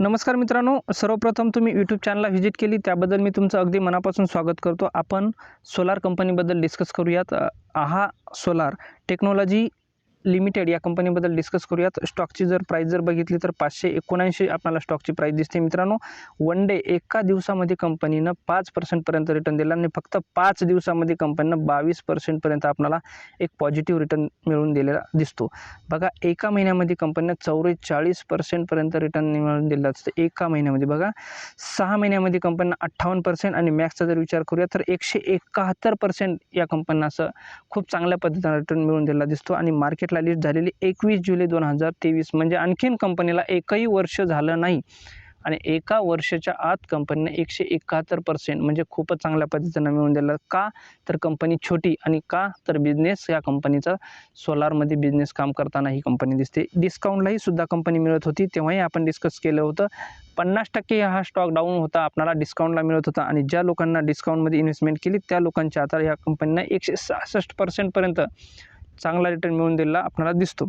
नमस्कार मित्रांनो सर्वप्रथम तुम्ही यूट्यूब चॅनलला व्हिजिट केली त्याबद्दल मी तुमचं अगदी मनापासून स्वागत करतो. आपण सोलार कंपनीबद्दल डिस्कस करूयात. आहा सोलार टेक्नॉलॉजी लिमिटेड या कंपनीबद्दल डिस्कस करूयात. स्टॉकची जर प्राईस जर बघितली तर पाचशे एकोणऐंशी आपल्याला स्टॉकची प्राईस दिसते. मित्रांनो वन डे एका दिवसामध्ये कंपनीनं पाच पर्सेंटपर्यंत रिटर्न दिला आणि फक्त पाच दिवसामध्ये कंपनीनं बावीस पर्सेंटपर्यंत आपल्याला एक पॉझिटिव्ह रिटर्न मिळून दिलेला दिसतो. बघा एका महिन्यामध्ये कंपनीनं चौवेचाळीस पर्सेंटपर्यंत रिटर्न मिळून दिला असतं एका महिन्यामध्ये बघा सहा महिन्यामध्ये कंपनीनं अठ्ठावन्न पर्सेंट आणि मॅक्सचा जर विचार करूया तर एकशे एकाहत्तर पर्सेंट या कंपनीनं असं खूप चांगल्या पद्धतीनं रिटर्न मिळून दिला दिसतो आणि मार्केट मार्केटला लिस्ट झालेली एकवीस जुलै दोन हजार तेवीस. म्हणजे आणखीन कंपनीला एकही वर्ष झालं नाही. आणि एका वर्षाच्या आत कंपनीने एकशे एकाहत्तर पर्सेंट म्हणजे खूपच चांगल्या पद्धतीनं मिळून दिलं का तर कंपनी छोटी आणि का तर बिझनेस या कंपनीचा सोलारमध्ये बिझनेस काम करताना ही कंपनी दिसते. डिस्काउंटलाही सुद्धा कंपनी मिळत होती. तेव्हाही आपण डिस्कस केलं होतं. पन्नास टक्के हा स्टॉक डाऊन होता. आपणाला डिस्काउंटला मिळत होता. आणि ज्या लोकांना डिस्काउंटमध्ये इन्व्हेस्टमेंट केली त्या लोकांच्या आता या कंपनीनं एकशे सहासष्ट पर्सेंटपर्यंत चांगला रिटर्न मिळून दिलेला आपल्याला दिसतो.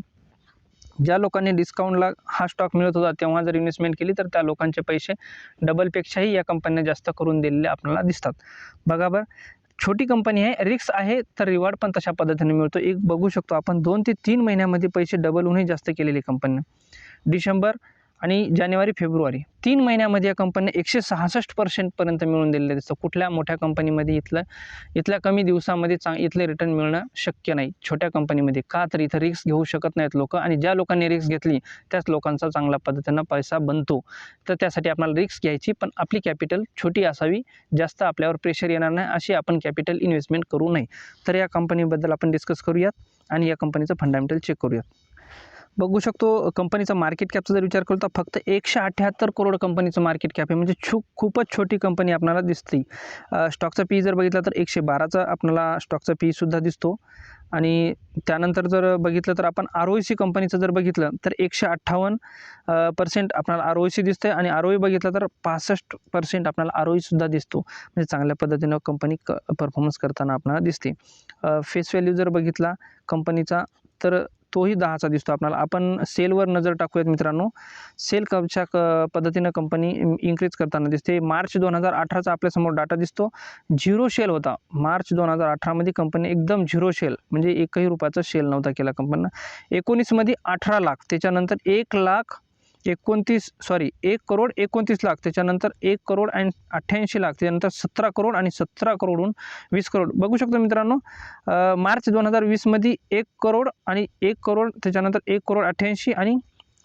ज्या लोकांनी डिस्काउंटला हा स्टॉक मिळत होता तेव्हा जर इन्व्हेस्टमेंट केली तर त्या लोकांचे पैसे डबलपेक्षाही या कंपन्या जास्त करून दिलेले आपल्याला दिसतात. बघा बरं छोटी कंपनी आहे रिक्स आहे तर रिवॉर्ड पण तशा पद्धतीने मिळतो. एक बघू शकतो आपण दोन ते तीन महिन्यामध्ये पैसे डबल होऊनही जास्त केलेली कंपनी डिसेंबर आणि जानेवारी फेब्रुवारी. तीन महिन्यामध्ये या कंपनीने एकशे सहासष्ट पर्सेंटपर्यंत मिळून दिलेलं दिसतं. कुठल्या मोठ्या कंपनीमध्ये इथलं इथल्या कमी दिवसामध्ये चांग इथले रिटर्न मिळणं शक्य नाही. छोट्या कंपनीमध्ये का तर इथं रिस्क घेऊ शकत नाहीत लोक आणि ज्या लोकांनी रिस्क घेतली त्याच लोकांचा चांगल्या पद्धतीनं पैसा बनतो. तर त्यासाठी आपल्याला रिस्क घ्यायची पण आपली कॅपिटल छोटी असावी. जास्त आपल्यावर प्रेशर येणार नाही अशी आपण कॅपिटल इन्व्हेस्टमेंट करू नये. तर या कंपनीबद्दल आपण डिस्कस करूयात आणि या कंपनीचं फंडामेंटल चेक करूयात. बघू शकतो कंपनीचा मार्केट कॅपचा जर विचार केला तर फक्त एकशे अठ्ठ्याहत्तर करोड कंपनीचं मार्केट कॅप आहे. म्हणजे छू खूपच छोटी कंपनी आपल्याला दिसते. स्टॉकचा पी जर बघितला तर एकशे बाराचा आपल्याला स्टॉकचा पीसुद्धा दिसतो. आणि त्यानंतर जर बघितलं तर आपण आर ओ सी कंपनीचं जर बघितलं तर एकशे अठ्ठावन्न पर्सेंट आपल्याला आर ओ सी दिसतं आणि आर ओ बघितलं तर पासष्ट पर्सेंट आपल्याला आर ओ सुद्धा दिसतो. म्हणजे चांगल्या पद्धतीनं कंपनी क परफॉर्मन्स करताना आपल्याला दिसते. फेस व्हॅल्यू जर बघितला कंपनीचा तर तोही दहाचा दिसतो आपल्याला. आपण सेलवर नजर टाकूयात मित्रांनो. सेल कपच्या क पद्धतीनं कंपनी इन्क्रीज करताना दिसते. मार्च दोन हजार अठराचा आपल्यासमोर डाटा दिसतो. झिरो शेल होता. मार्च दोन हजार अठरामध्ये कंपनी एकदम झिरो शेल म्हणजे एकही रुपयाचा शेल नव्हता केला कंपनीनं एकोणीसमध्ये अठरा लाख त्याच्यानंतर एक लाख एकोणतीस सॉरी एक करोड एकोणतीस लाख त्याच्यानंतर एक करोड आणि अठ्ठ्याऐंशी लाख त्याच्यानंतर सतरा करोड आणि सतरा करोडहून वीस करोड. बघू शकतो मित्रांनो मार्च दोन हजार वीसमध्ये एक करोड आणि एक करोड त्याच्यानंतर एक करोड अठ्ठ्याऐंशी आणि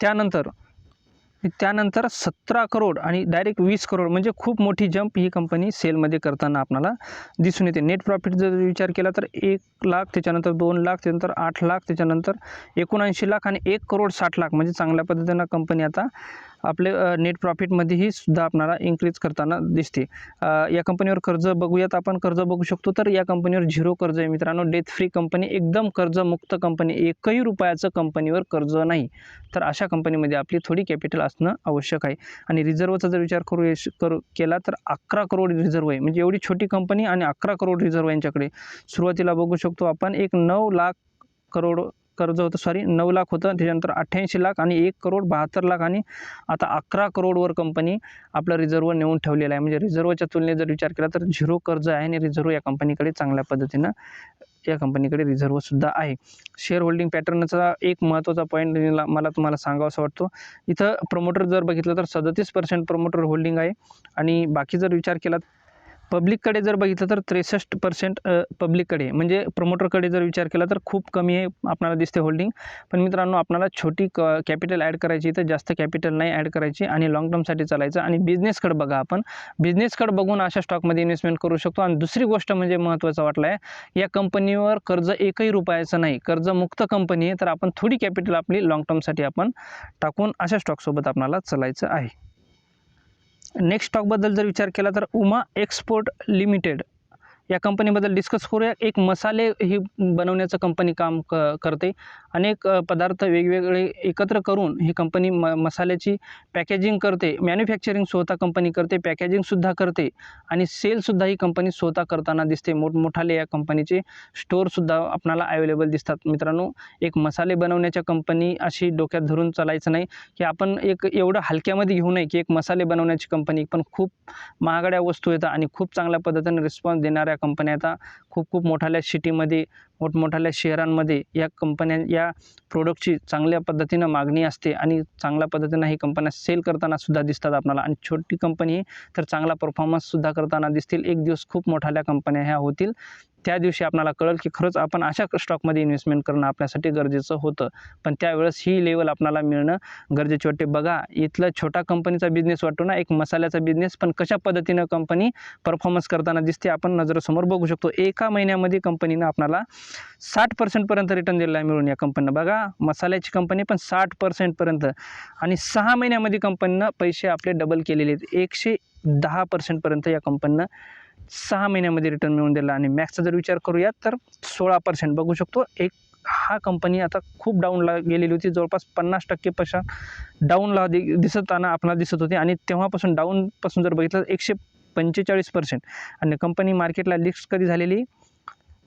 त्यानंतर त्यानंतर सतरा करोड आणि डायरेक्ट वीस करोड म्हणजे खूप मोठी जंप ही कंपनी सेलमध्ये करताना आपणाला दिसून येते. नेट प्रॉफिट जर विचार केला तर एक लाख त्याच्यानंतर दोन लाख त्याच्यानंतर आठ लाख त्याच्यानंतर एकोणऐंशी लाख आणि एक करोड साठ लाख म्हणजे चांगल्या पद्धतीनं कंपनी आता आपले नेट प्रॉफिटमध्येही सुद्धा आपणाला इन्क्रीज करताना दिसते. या कंपनीवर कर्ज बघूयात आपण. कर्ज बघू शकतो तर या कंपनीवर झिरो कर्ज आहे मित्रांनो. डेथ फ्री कंपनी एकदम कर्जमुक्त कंपनी एकही रुपयाचं कंपनीवर कर्ज नाही. तर अशा कंपनीमध्ये आपली थोडी कॅपिटल असणं आवश्यक आहे. आणि रिझर्वचा जर विचार करू करू केला तर अकरा करोड रिझर्व आहे. म्हणजे एवढी छोटी कंपनी आणि अकरा करोड रिझर्व यांच्याकडे. सुरुवातीला बघू शकतो आपण एक नऊ लाख करोड कर्ज होतं सॉरी नऊ लाख होतं. त्याच्यानंतर अठ्ठ्याऐंशी लाख आणि एक करोड बहात्तर लाख आणि आता अकरा करोडवर कंपनी आपलं रिझर्व नेऊन ठेवलेलं आहे. म्हणजे रिझर्वच्या तुलनेत जर विचार केला तर झिरो कर्ज आहे आणि रिझर्व या कंपनीकडे चांगल्या पद्धतीनं या कंपनीकडे रिझर्वसुद्धा आहे. शेअर होल्डिंग पॅटर्नचा एक महत्त्वाचा पॉईंट मला तुम्हाला सांगावासा वाटतो. इथं प्रमोटर जर बघितलं तर सदतीस पर्सेंट प्रमोटर होल्डिंग आहे. आणि बाकी जर विचार केला पब्लिककडे जर बघितलं तर त्रेसष्ट पर्सेंट पब्लिककडे. म्हणजे प्रमोटरकडे जर विचार केला तर खूप कमी आहे आपणाला दिसते होल्डिंग पण मित्रांनो आपणाला छोटी क कॅपिटल ॲड करायची तर जास्त कॅपिटल नाही ॲड करायची आणि लाँग टर्मसाठी चालायचं. आणि बिझनेसकडे बघा आपण. बिझनेसकडे बघून अशा स्टॉकमध्ये इन्व्हेस्टमेंट करू शकतो. आणि दुसरी गोष्ट म्हणजे महत्त्वाचं वाटलं आहे या कंपनीवर कर्ज एकही रुपयाचं नाही. कर्जमुक्त कंपनी आहे तर आपण थोडी कॅपिटल आपली लाँग टर्मसाठी आपण टाकून अशा स्टॉकसोबत आपणाला चालायचं आहे. नेक्स्ट स्टॉकबद्दल जर विचार केला तर उमा एक्सपोर्ट लिमिटेड या कंपनीबद्दल डिस्कस करूया. एक मसाले ही बनवण्याचं कंपनी काम क करते. अनेक पदार्थ वेगवेगळे एकत्र करून ही कंपनी म मसाल्याची पॅकेजिंग करते. मॅन्युफॅक्चरिंग स्वतः कंपनी करते पॅकेजिंगसुद्धा करते. आणि सेलसुद्धा ही कंपनी स्वतः करताना दिसते. मोठमोठाले या कंपनीचे स्टोअरसुद्धा आपणाला अवेलेबल दिसतात. मित्रांनो एक मसाले बनवण्याच्या कंपनी अशी डोक्यात धरून चालायचं नाही की आपण एक एवढं हलक्यामध्ये घेऊ नये की एक मसाले बनवण्याची कंपनी पण खूप महागड्या वस्तू येतात आणि खूप चांगल्या पद्धतीने रिस्पॉन्स देणाऱ्या कंपन्या आता खूप खूप मोठाल्या सिटीमध्ये मोठमोठाल्या शहरांमध्ये या कंपन्या या प्रोडक्टची चांगल्या पद्धतीनं मागणी असते आणि चांगल्या पद्धतीनं ही कंपन्या सेल करताना सुद्धा दिसतात आपल्याला. आणि छोटी कंपनी तर चांगला परफॉर्मन्ससुद्धा करताना दिसतील. एक दिवस खूप मोठाल्या कंपन्या ह्या होतील. त्या दिवशी आपल्याला कळेल की खरंच आपण अशा स्टॉकमध्ये इन्व्हेस्टमेंट करणं आपल्यासाठी गरजेचं होतं. पण त्यावेळेस ही लेवल आपल्याला मिळणं गरजेचे वाटते. बघा इथलं छोटा कंपनीचा बिझनेस वाटतो ना एक मसाल्याचा बिझनेस पण कशा पद्धतीनं कंपनी परफॉर्मन्स करताना दिसते आपण नजरेसमोर बघू शकतो. एका महिन्यामध्ये कंपनीनं आपल्याला साठ पर्सेंटपर्यंत रिटर्न दिलेला आहे मिळून या कंपनीनं बघा मसाल्याची कंपनी पण साठ पर्सेंटपर्यंत आणि सहा महिन्यामध्ये कंपनीनं पैसे आपले डबल केलेले आहेत. एकशे दहा पर्सेंटपर्यंत या कंपनीनं सहा महिन्यामध्ये रिटर्न मिळून दिला. आणि मॅक्सचा जर विचार करूयात तर सोळा पर्सेंट बघू शकतो एक हा कंपनी आता खूप डाऊनला गेलेली होती. जवळपास पन्नास टक्के पैसा डाऊनला दि दिसताना आपल्याला दिसत होती. आणि तेव्हापासून डाऊनपासून जर बघितलं तर एकशे पंचेचाळीस पर्सेंट आणि कंपनी मार्केटला लिस्ट कधी झालेली?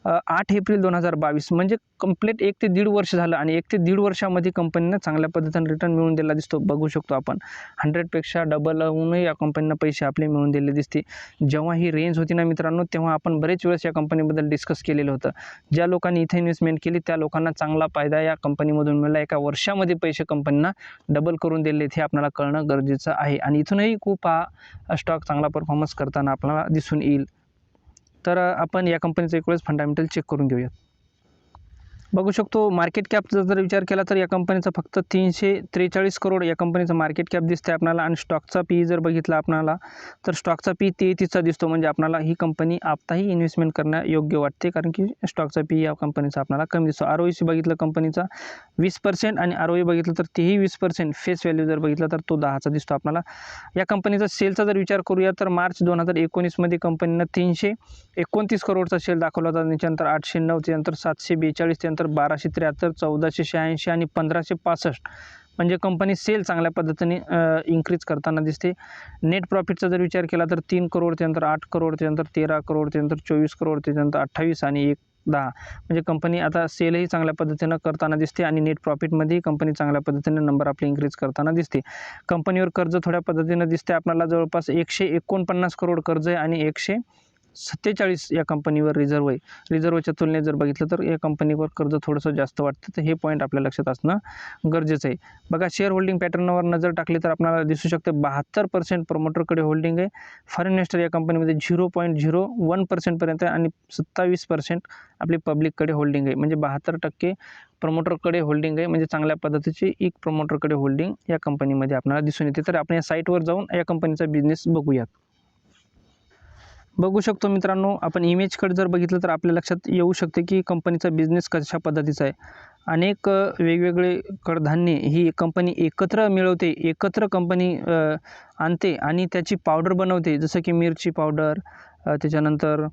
आठ एप्रिल दोन हजार बावीस म्हणजे कंप्लीट एक ते दीड वर्ष झालं आणि एक ते दीड वर्षामध्ये कंपनीनं चांगल्या पद्धतीनं रिटर्न मिळून दिला दिसतो. बघू शकतो आपण. हंड्रेडपेक्षा डबल होऊनही या कंपनीनं पैसे आपले मिळून दिले दिसते. जेव्हा ही रेंज होती ना मित्रांनो तेव्हा आपण बरेच वेळेस या कंपनीबद्दल डिस्कस केलेलं होतं. ज्या लोकांनी इथे इन्व्हेस्टमेंट केली त्या लोकांना चांगला फायदा या कंपनीमधून मिळाला. एका वर्षामध्ये पैसे कंपनीना डबल करून दिले हे आपल्याला कळणं गरजेचं आहे. आणि इथूनही खूप हा स्टॉक चांगला परफॉर्मन्स करताना आपल्याला दिसून येईल. तर आपण या कंपनीचं एक वेळेस फंडामेंटल चेक करून घेऊयात. बघू शकतो मार्केट कॅपचा जर विचार केला तर या कंपनीचा फक्त तीनशे त्रेचाळीस करोड या कंपनीचं मार्केट कॅप दिसते आपल्याला आणि स्टॉकचा पी जर बघितला आपणाला तर स्टॉकचा पी तेहतीसचा दिसतो. म्हणजे आपणाला ही कंपनी आत्ताही इन्व्हेस्टमेंट करणं योग्य वाटते कारण की स्टॉकचा पी या कंपनीचा आपणाला कमी दिसतो. आर ओ सी बघितलं कंपनीचा वीस पर्सेंट आणि आर ओ बघितलं तर तेही वीस पर्सेंट फेस व्हॅल्यू जर बघितलं तर तो दहाचा दिसतो आपणाला या कंपनीचा सेलचा जर विचार करूया तर मार्च दोन हजार एकोणीसमध्ये कंपनीनं तीनशे एकोणतीस करोडचा सेल दाखवला होता. त्याच्यानंतर आठशे नऊ त्यानंतर सातशे बेचाळीस त्यानंतर बाराशे त्र्याहत्तर चौदाशे शहाऐंशी आणि पंधराशे पासष्ट म्हणजे कंपनी सेल चांगल्या पद्धतीने इन्क्रीज करताना दिसते. नेट प्रॉफिटचा जर विचार केला तर तीन करोड त्यानंतर आठ करोड त्यानंतर तेरा करोड त्यानंतर चोवीस करोड त्यानंतर अठ्ठावीस आणि एक दहा म्हणजे कंपनी आता सेलही चांगल्या पद्धतीनं करताना दिसते आणि नेट प्रॉफिटमध्येही कंपनी चांगल्या पद्धतीने नंबर आपली इन्क्रीज करताना दिसते. कंपनीवर कर्ज थोड्या पद्धतीनं दिसते. आपल्याला जवळपास एकशे एकोणपन्नास करोड कर्ज आहे आणि एकशे सत्तेचाळीस या कंपनीवर रिझर्व आहे. रिझर्वच्या तुलनेत जर बघितलं तर या कंपनीवर कर्ज थोडंसं जास्त वाटतं. तर हे पॉईंट आपल्या लक्षात असणं गरजेचं आहे. बघा शेअर होल्डिंग पॅटर्नवर नजर टाकली तर आपल्याला दिसू शकते बहात्तर पर्सेंट प्रमोटरकडे होल्डिंग आहे. फॉरेन इन्व्हेस्टर या कंपनीमध्ये झिरो पॉईंट झिरो वन पर्सेंटपर्यंत आहे आणि सत्तावीस पर्सेंट आपली पब्लिककडे होल्डिंग आहे. म्हणजे बहात्तर टक्के प्रमोटरकडे होल्डिंग आहे. म्हणजे चांगल्या पद्धतीची एक प्रमोटरकडे होल्डिंग या कंपनीमध्ये आपल्याला दिसून येते. तर आपण या साईटवर जाऊन या कंपनीचा बिझनेस बघूयात. बघू शकतो मित्रांनो आपण इमेजकडे जर बघितलं तर आपल्या लक्षात येऊ शकते की कंपनीचा बिझनेस कशा पद्धतीचा आहे. अनेक वेगवेगळे कडधान्ये ही कंपनी एकत्र मिळवते एकत्र कंपनी आणते आणि त्याची पावडर बनवते. जसं की मिरची पावडर त्याच्यानंतर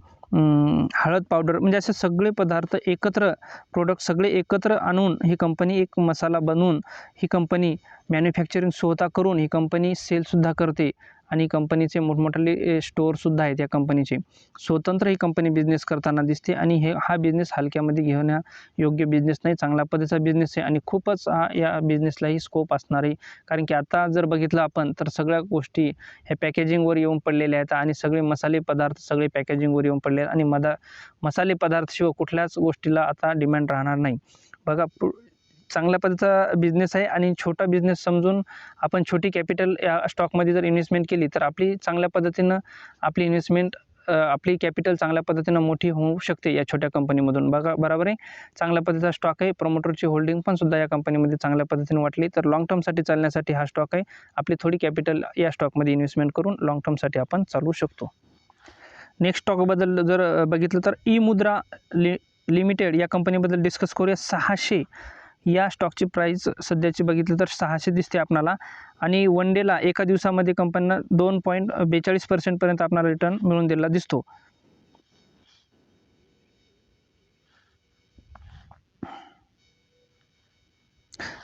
हळद पावडर म्हणजे असे सगळे पदार्थ एकत्र प्रोडक्ट सगळे एकत्र आणून ही कंपनी एक मसाला बनवून ही कंपनी मॅन्युफॅक्चरिंग स्वतः करून ही कंपनी सेलसुद्धा करते. आणि कंपनीचे मोठमोठाले स्टोअरसुद्धा आहेत या कंपनीचे. स्वतंत्र ही कंपनी बिझनेस करताना दिसते आणि हे हा बिझनेस हलक्यामध्ये घेण्या योग्य बिझनेस नाही चांगल्या पद्धतीचा बिझनेस आहे आणि खूपच हा या बिझनेसलाही स्कोप असणार आहे. कारण की आता जर बघितलं आपण तर सगळ्या गोष्टी ह्या पॅकेजिंगवर येऊन पडलेल्या आहेत आणि सगळे मसाले पदार्थ सगळे पॅकेजिंगवर येऊन पडले आहेत आणि मदा मसाले पदार्थशिवाय कुठल्याच गोष्टीला आता डिमांड राहणार नाही. बघा चांगल्या पद्धतीचा बिझनेस आहे आणि छोटा बिझनेस समजून आपण छोटी कॅपिटल या स्टॉकमध्ये जर इन्व्हेस्टमेंट केली तर आपली चांगल्या पद्धतीनं आपली इन्व्हेस्टमेंट आपली कॅपिटल चांगल्या पद्धतीनं मोठी होऊ शकते या छोट्या कंपनीमधून बघा बरोबर आहे? चांगल्या पद्धतीचा स्टॉक आहे. प्रमोटरची होल्डिंग पण सुद्धा या कंपनीमध्ये चांगल्या पद्धतीने वाटली. तर लॉंग टर्मसाठी चालण्यासाठी हा स्टॉक आहे. आपली थोडी कॅपिटल या स्टॉकमध्ये इन्व्हेस्टमेंट करून लॉंग टर्मसाठी आपण चालवू शकतो. नेक्स्ट स्टॉकबद्दल जर बघितलं तर ई मुद्रा लि लिमिटेड या कंपनीबद्दल डिस्कस करूया. सहाशे या स्टॉकची प्राईस सध्याची बघितलं तर सहाशे दिसते आपणाला. आणि वन डेला एका दिवसामध्ये कंपनीनं दोन पॉईंट बेचाळीस पर्सेंटपर्यंत आपणाला रिटर्न मिळून दिलेला दिसतो.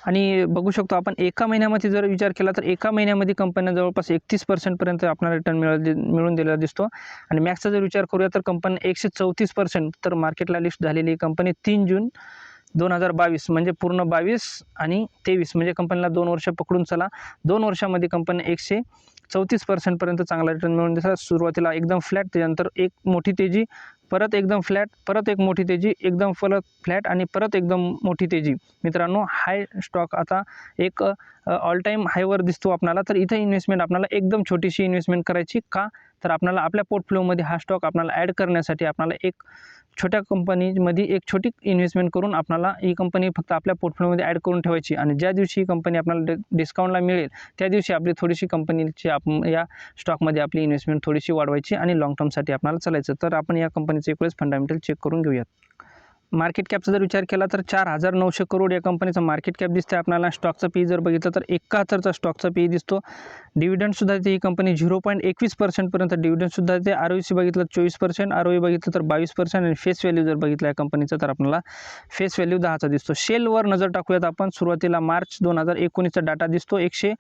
आणि बघू शकतो आपण एका महिन्यामध्ये जर विचार केला तर एका महिन्यामध्ये कंपन्या जवळपास एकतीस पर्सेंटपर्यंत आपल्याला रिटर्न मिळ मिळून दिलेला दिसतो. आणि मॅक्सचा जर विचार करूया तर कंपनी एकशे चौतीस पर्सेंट तर मार्केटला लिस्ट झालेली कंपनी तीन जून दोन हजार बावीस म्हणजे पूर्ण बावीस आणि तेवीस म्हणजे कंपनीला दोन वर्ष पकडून चला. दोन वर्षामध्ये कंपनी एकशे चौतीस पर्सेंटपर्यंत चांगला रिटर्न मिळून दिसला सुरुवातीला एकदम फ्लॅट त्याच्यानंतर एक मोठी तेजी परत एकदम फ्लॅट परत एक मोठी तेजी एकदम परत फ्लॅट आणि परत एकदम मोठी तेजी. मित्रांनो हाय स्टॉक आता एक ऑल टाईम हायवर दिसतो आपणाला. तर इथं इन्व्हेस्टमेंट आपल्याला एकदम छोटीशी इन्व्हेस्टमेंट करायची का? तर आपल्याला आपल्या पोर्टफोलिओमध्ये हा स्टॉक आपल्याला ॲड करण्यासाठी आपल्याला एक छोट्या कंपनीमध्ये एक छोटी इन्व्हेस्टमेंट करून आपल्याला ही कंपनी फक्त आपल्या पोर्टफोलिओमध्ये ॲड करून ठेवायची. आणि ज्या दिवशी ही कंपनी आपल्याला डि डिस्काउंटला मिळेल त्या दिवशी आपली थोडीशी कंपनीची आप या स्टॉकमध्ये आपली इन्व्हेस्टमेंट थोडीशी वाढवायची आणि लाँग टर्मसाठी आपल्याला चालायचं. तर आपण या कंपनीचं एक वेळेस फंडामेंटल चेक करून घेऊयात. मार्केट कॅपचा जर विचार केला तर चार हजार नऊशे करोड या कंपनीचं मार्केट कॅप दिसते आपल्याला. स्टॉकचा पी जर बघितलं तर एकाहत्तरचा स्टॉकचा पी दिसतो. डिव्हिडंडसुद्धा देते ही कंपनी झिरो पॉईंट एकवीस पर्सेंटपर्यंत डिव्हिडंडसुद्धा देते आर ओ सी बघितलं चोवीस पर्सेंट आर ओ बघितलं तर बावीस पर्सेंट आणि फेस व्हॅल्यू जर बघितलं या कंपनीचं तर आपल्याला फेस व्हॅल्यू दहाचा दिसतो. शेलवर नजर टाकूयात आपण. सुरुवातीला मार्च दोन हजार एकोणीसचा डाटा दिसतो. एकशे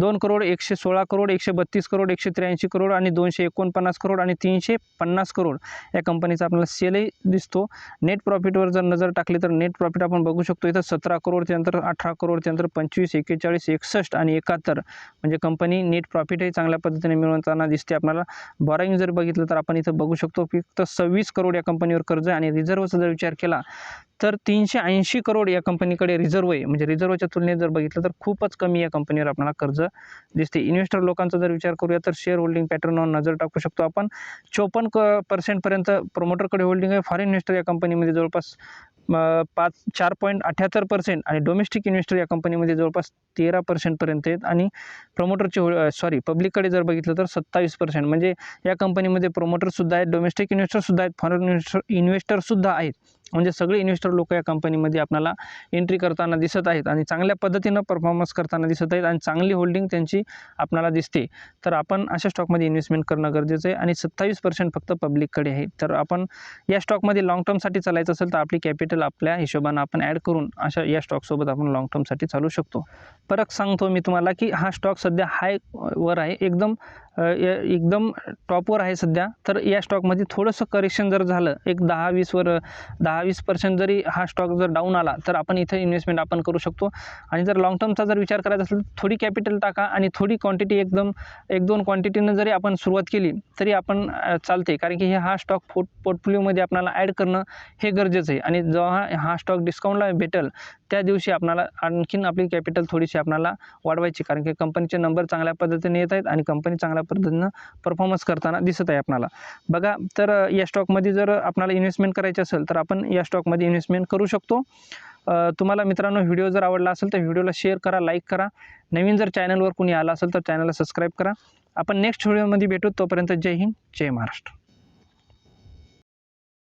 दोन करोड एकशे सोळा करोड एकशे बत्तीस करोड एकशे त्र्याऐंशी करोड आणि दोनशे एकोणपन्नास करोड आणि तीनशे पन्नास करोड या कंपनीचा आपल्याला सेलही दिसतो. नेट प्रॉफिट प्रॉफिटवर जर नजर टाकली तर नेट प्रॉफिट आपण बघू शकतो. इथं सतरा करोड त्यानंतर अठरा करोड त्यानंतर पंचवीस एक्केचाळीस एकसष्ट आणि एकाहत्तर म्हणजे कंपनी नेट प्रॉफिटही चांगल्या पद्धतीने मिळवताना दिसते. आपल्याला बॉराईंग जर बघितलं तर आपण इथं बघू शकतो फक्त सव्वीस करोड या कंपनीवर कर्ज आहे आणि रिझर्वचा जर विचार केला तर तीनशे ऐंशी करोड या कंपनीकडे रिझर्व आहे. म्हणजे रिझर्वच्या तुलनेत जर बघितलं तर खूपच कमी या कंपनीवर आपल्याला कर्ज दिसते. इन्व्हेस्टर लोकांचा जर विचार करूया तर शेअर होल्डिंग पॅटर्नवर नजर टाकू शकतो आपण. चोपन्न क पर्सेंटपर्यंत प्रमोटरकडे होल्डिंग आहे. फॉरेन इन्व्हेस्टर या कंपनीमध्ये जवळपास जवळपास पाच चार पॉईंट अठ्याहत्तर पर्सेंट आणि डोमेस्टिक इन्व्हेस्टर या कंपनीमध्ये जवळपास तेरा पर्सेंटपर्यंत आहेत आणि प्रमोटरचे हो सॉरी पब्लिककडे जर बघितलं तर सत्तावीस पर्सेंट म्हणजे या कंपनीमध्ये प्रमोटरसुद्धा आहेत डोमेस्टिक इन्व्हेस्टरसुद्धा आहेत फॉरेन इन्व्हेस्टर इन्व्हेस्टरसुद्धा आहेत. म्हणजे सगळे इन्व्हेस्टर लोक या कंपनीमध्ये आपल्याला एंट्री करताना दिसत आहेत आणि चांगल्या पद्धतीनं परफॉर्मन्स करताना दिसत आहेत आणि चांगली होल्डिंग त्यांची आपल्याला दिसते. तर आपण अशा स्टॉकमध्ये इन्व्हेस्टमेंट करणं गरजेचं आहे आणि सत्तावीस पर्सेंट फक्त पब्लिककडे आहे. तर आपण या स्टॉकमध्ये लाँग टर्मसाठी चालायचं असेल तर आपली कॅपिटल आपल्या हिशोबानं आपण ॲड करून अशा या स्टॉकसोबत आपण लाँग टर्मसाठी चालू शकतो. फरक सांगतो मी तुम्हाला की हा स्टॉक सध्या हाय वर आहे. एकदम य- एकदम टॉपवर आहे सध्या. तर या स्टॉकमध्ये थोडंसं करेक्शन जर झालं एक दहा वीसवर दहा वीस पर्सेंट जरी हा स्टॉक जर डाऊन आला तर आपण इथं इन्व्हेस्टमेंट आपण करू शकतो. आणि जर लॉंग टर्मचा जर विचार करायचा असेल तर थोडी कॅपिटल टाका आणि थोडी क्वांटिटी एकदम एक दोन क्वांटिटीनं जरी आपण सुरुवात केली तरी आपण चालते कारण की हे हा स्टॉक पोर्ट पोर्टफोलिओमध्ये आपल्याला ॲड करणं हे गरजेचं आहे. आणि जेव्हा हा स्टॉक डिस्काउंटला भेटेल त्या दिवशी आपणाला आणखीन आपली कॅपिटल थोडीशी आपणाला वाढवायची. कारण की कंपनीचे नंबर चांगल्या पद्धतीने येत आहेत आणि कंपनी चांगल्या पद्धतीनं परफॉर्मन्स करताना दिसत आहे आपणाला बघा तर या स्टॉकमध्ये जर आपल्याला इन्व्हेस्टमेंट करायची असेल तर आपण या स्टॉकमध्ये इन्व्हेस्टमेंट करू शकतो. तुम्हाला मित्रांनो व्हिडिओ जर आवडला असेल तर व्हिडिओला शेअर करा लाईक करा. नवीन जर चॅनलवर कुणी आला असेल तर चॅनलला सबस्क्राईब करा. आपण नेक्स्ट व्हिडिओमध्ये भेटू. तोपर्यंत जय हिंद जय महाराष्ट्र.